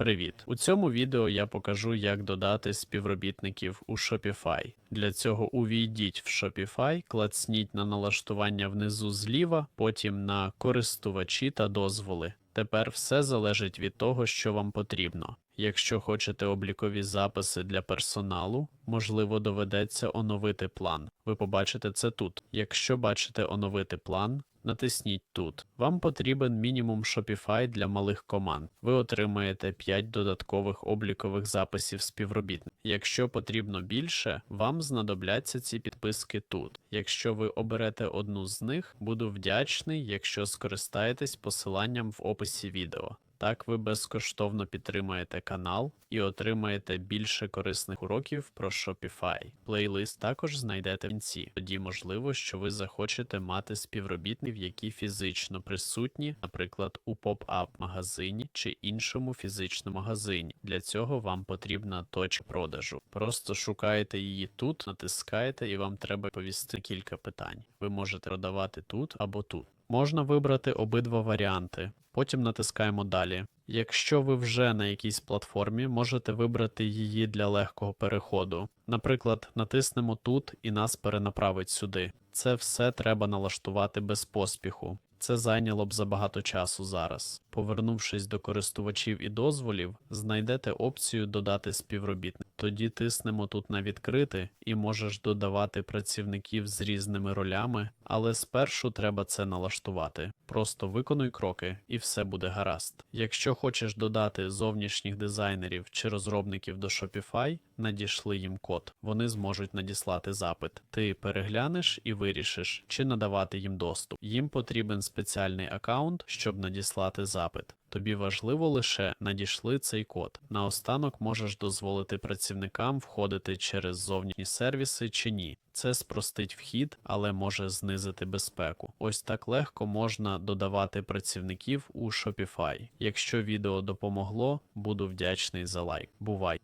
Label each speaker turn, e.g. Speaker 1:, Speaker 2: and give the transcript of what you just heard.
Speaker 1: Привіт! У цьому відео я покажу, як додати співробітників у Shopify. Для цього увійдіть в Shopify, клацніть на налаштування внизу зліва, потім на користувачі та дозволи. Тепер все залежить від того, що вам потрібно. Якщо хочете облікові записи для персоналу, можливо, доведеться оновити план. Ви побачите це тут. Якщо бачите оновити план, натисніть тут. Вам потрібен мінімум Shopify для малих команд. Ви отримаєте 5 додаткових облікових записів співробітників. Якщо потрібно більше, вам знадобляться ці підписки тут. Якщо ви оберете одну з них, буду вдячний, якщо скористаєтесь посиланням в описі відео. Так ви безкоштовно підтримаєте канал і отримаєте більше корисних уроків про Shopify. Плейлист також знайдете в кінці. Тоді можливо, що ви захочете мати співробітників, які фізично присутні, наприклад, у поп-ап магазині чи іншому фізичному магазині. Для цього вам потрібна точка продажу. Просто шукаєте її тут, натискаєте, і вам треба повісти кілька питань. Ви можете продавати тут або тут. Можна вибрати обидва варіанти. Потім натискаємо далі. Якщо ви вже на якійсь платформі, можете вибрати її для легкого переходу. Наприклад, натиснемо тут і нас перенаправить сюди. Це все треба налаштувати без поспіху. Це зайняло б забагато часу зараз. Повернувшись до користувачів і дозволів, знайдете опцію Додати співробітник. Тоді тиснемо тут на відкрити і можеш додавати працівників з різними ролями, але спершу треба це налаштувати. Просто виконуй кроки і все буде гаразд. Якщо хочеш додати зовнішніх дизайнерів чи розробників до Shopify, надішли їм код. Вони зможуть надіслати запит. Ти переглянеш і вирішиш, чи надавати їм доступ. Їм потрібен спеціальний аккаунт, щоб надіслати запит. Тобі важливо лише надійшли цей код. Наостанок можеш дозволити працівникам входити через зовнішні сервіси чи ні. Це спростить вхід, але може знизити безпеку. Ось так легко можна додавати працівників у Shopify. Якщо відео допомогло, буду вдячний за лайк. Бувай!